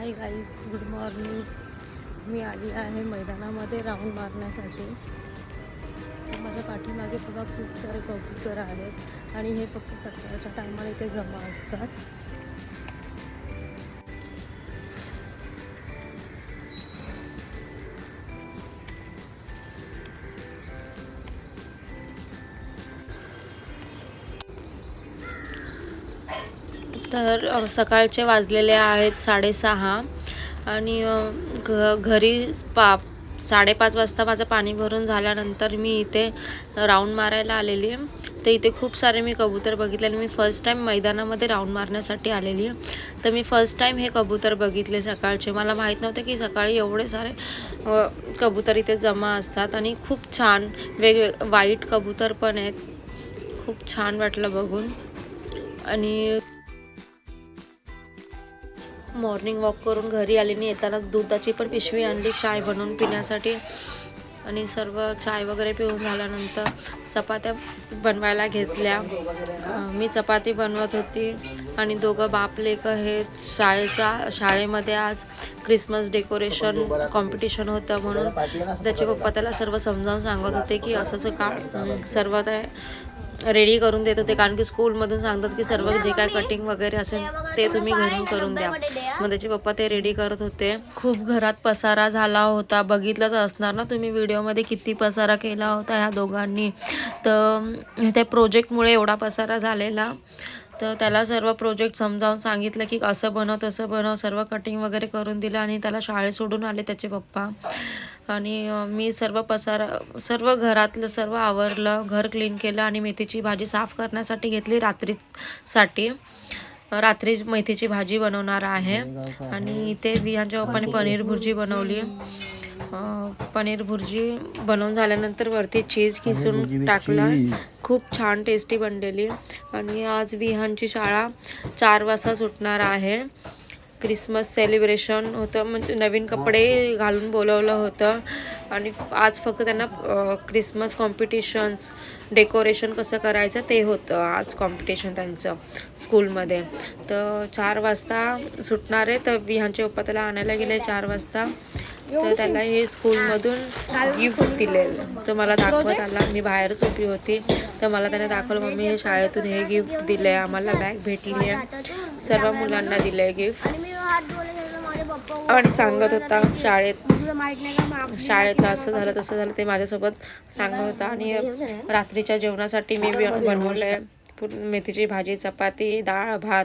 हाय guys good morning मी आली आहे मैदानामध्ये राऊंड मारण्यासाठी. माझ्या पाठीमागे बघा खूप सारे कबूतर आहेत आणि हे फक्त सकाळच्या टायमाला इथे जमा असतात. तर सकाळचे वाजलेले आहेत साडेसहा आणि घ घरी पा साडेपाच वाजता माझं पाणी भरून झाल्यानंतर मी इथे राऊंड मारायला आलेली आहे. तर इथे खूप सारे मी कबूतर बघितले आणि मी फर्स्ट टाईम मैदानामध्ये राऊंड मारण्यासाठी आलेली आहे. तर मी फर्स्ट टाईम हे कबूतर बघितले सकाळचे. मला माहीत नव्हतं की सकाळी एवढे सारे कबूतर इथे जमा असतात आणि खूप छान वेगवेग वाईट कबूतर पण आहेत. खूप छान वाटलं बघून. आणि मॉर्निंग वॉक करून घरी आले आणि येताना दुधाची पण पिशवी आणली चाय बनवून पिण्यासाठी. आणि सर्व चाय वगैरे पिऊन झाल्यानंतर चपात्या बनवायला घेतल्या. मी चपाती बनवत होती आणि दोघं बाप लेक हे शाळेचा शाळेमध्ये आज क्रिसमस डेकोरेशन कॉम्पिटिशन होतं म्हणून त्याचे पप्पा त्याला सर्व समजावून सांगत होते की असं असं का सर्व ते रेडी करून देत होते कारण की स्कूलमधून सांगतात की सर्व जे काय कटिंग वगैरे असेल ते तुम्ही घरून करून द्या. मग त्याचे पप्पा ते रेडी करत होते. खूप घरात पसारा झाला होता. बघितलंच असणार ना तुम्ही व्हिडिओमध्ये किती पसारा केला होता ह्या दोघांनी. तर त्या प्रोजेक्टमुळे एवढा पसारा झालेला. तर त्याला सर्व प्रोजेक्ट समजावून सांगितलं की असं बनव तसं बनव. सर्व कटिंग वगैरे करून दिलं आणि त्याला शाळेत सोडून आले त्याचे पप्पा. आणि मी सर्व पसारा सर्व घरातलं सर्व आवरलं घर क्लीन केलं आणि मेथीची भाजी साफ करण्यासाठी घेतली. रात्रीसाठी रात्री मेथीची भाजी बनवणार आहे. आणि इथे विहांच्या पप्पाने पनीर भुर्जी बनवली. पनीर भुर्जी बनवून झाल्यानंतर वरती चीज किसून टाकलं. खूप छान टेस्टी बनलेली. आणि आज विहानची शाळा चार वाजता सुटणार आहे. क्रिसमस सेलिब्रेशन होतं. म्हणजे नवीन कपडे घालून बोलवलं होतं. आणि आज फक्त त्यांना क्रिसमस कॉम्पिटिशन्स डेकोरेशन कसं करायचं ते होतं. आज कॉम्पिटिशन त्यांचं स्कूलमध्ये तर चार वाजता सुटणार आहे. तर विहानचे पप्पा त्याला आणायला गेले चार वाजता. तर त्याला हे स्कूलमधून गिफ्ट दिले तर मला दाखवत आला मी बाहेरच उभी होती. तर मला त्याने दाखवलं मम्मी हे शाळेतून हे गिफ्ट दिलं आहे आम्हाला बॅग भेटली आहे. सर्व मुलांना दिलं आहे गिफ्ट आणि सांगत होता शाळेत शाळेतलं असं झालं तसं झालं ते माझ्यासोबत सांगत होता. आणि रात्रीच्या जेवणासाठी मी बी- बनवलंय. पूर्ण मेथीची भाजी चपाती डाळ भात